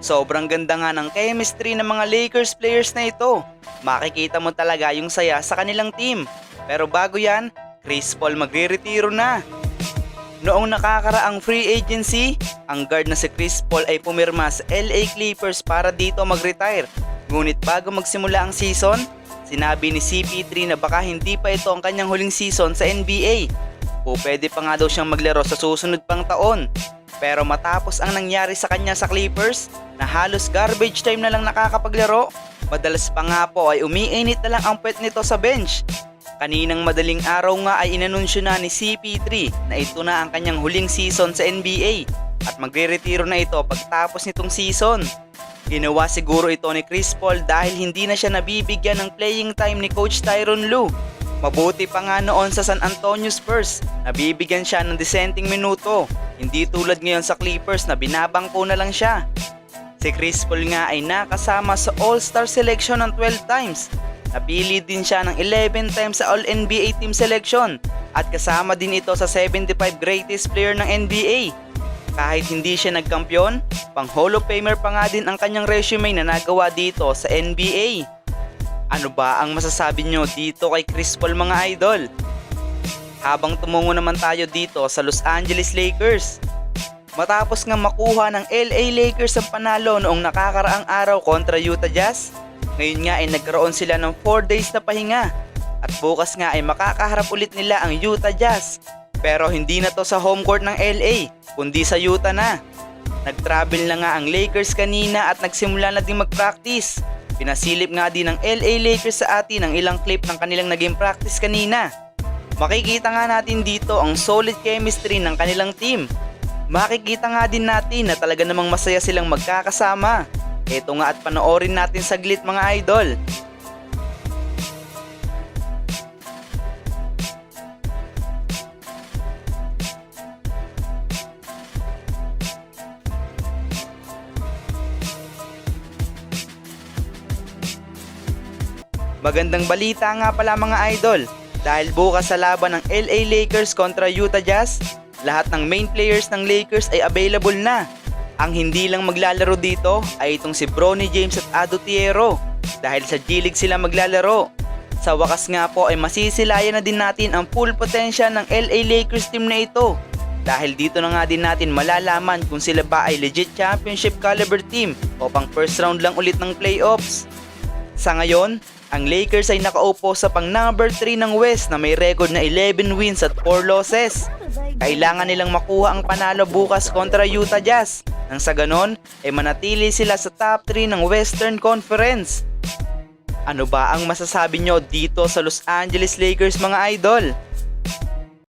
Sobrang ganda nga ng chemistry ng mga Lakers players na ito. Makikita mo talaga yung saya sa kanilang team. Pero bago yan, Chris Paul magre-retiro na. Noong nakakaraang free agency, ang guard na si Chris Paul ay pumirma sa LA Clippers para dito mag-retire. Ngunit bago magsimula ang season, sinabi ni CP3 na baka hindi pa ito ang kanyang huling season sa NBA. O pwede pa nga daw siyang maglaro sa susunod pang taon. Pero matapos ang nangyari sa kanya sa Clippers, na halos garbage time na lang nakakapaglaro, madalas pa nga po ay umiinit na lang ang pwet nito sa bench. Kaninang madaling araw nga ay inanunsyo na ni CP3 na ito na ang kanyang huling season sa NBA at magre-retiro na ito pagtapos nitong season. Ginawa siguro ito ni Chris Paul dahil hindi na siya nabibigyan ng playing time ni Coach Tyron Lue. Mabuti pa nga noon sa San Antonio Spurs, nabibigyan siya ng dissenting minuto. Hindi tulad ngayon sa Clippers na binabangko na lang siya. Si Chris Paul nga ay nakasama sa All-Star selection ng 12 times. Napili din siya ng 11 times sa All-NBA team selection at kasama din ito sa 75 greatest player ng NBA. Kahit hindi siya nagkampiyon, pang Hall of Famer pa nga din ang kanyang resume na nagawa dito sa NBA. Ano ba ang masasabi nyo dito kay Chris Paul mga idol? Habang tumungo naman tayo dito sa Los Angeles Lakers. Matapos nga makuha ng LA Lakers ang panalo noong nakakaraang araw kontra Utah Jazz, ngayon nga ay nagkaroon sila ng 4 days na pahinga. At bukas nga ay makakaharap ulit nila ang Utah Jazz. Pero hindi na to sa home court ng LA, kundi sa Utah na. Nag-travel na nga ang Lakers kanina at nagsimula na din mag-practice. Pinasilip nga din ng LA Lakers sa atin ang ilang clip ng kanilang naging practice kanina. Makikita nga natin dito ang solid chemistry ng kanilang team. Makikita nga din natin na talaga namang masaya silang magkakasama. Ito nga at panoorin natin saglit mga idol. Magandang balita nga pala mga idol dahil bukas sa laban ng LA Lakers kontra Utah Jazz, lahat ng main players ng Lakers ay available na. Ang hindi lang maglalaro dito ay itong si Bronny James at Ado Tiero dahil sa G-League sila maglalaro. Sa wakas nga po ay masisilayan na din natin ang full potential ng LA Lakers team na ito. Dahil dito na nga din natin malalaman kung sila ba ay legit championship caliber team o pang first round lang ulit ng playoffs. Sa ngayon, ang Lakers ay nakaupo sa pang number 3 ng West na may record na 11 wins at 4 losses. Kailangan nilang makuha ang panalo bukas kontra Utah Jazz. Nang sa ganon, ay manatili sila sa top 3 ng Western Conference. Ano ba ang masasabi nyo dito sa Los Angeles Lakers mga idol?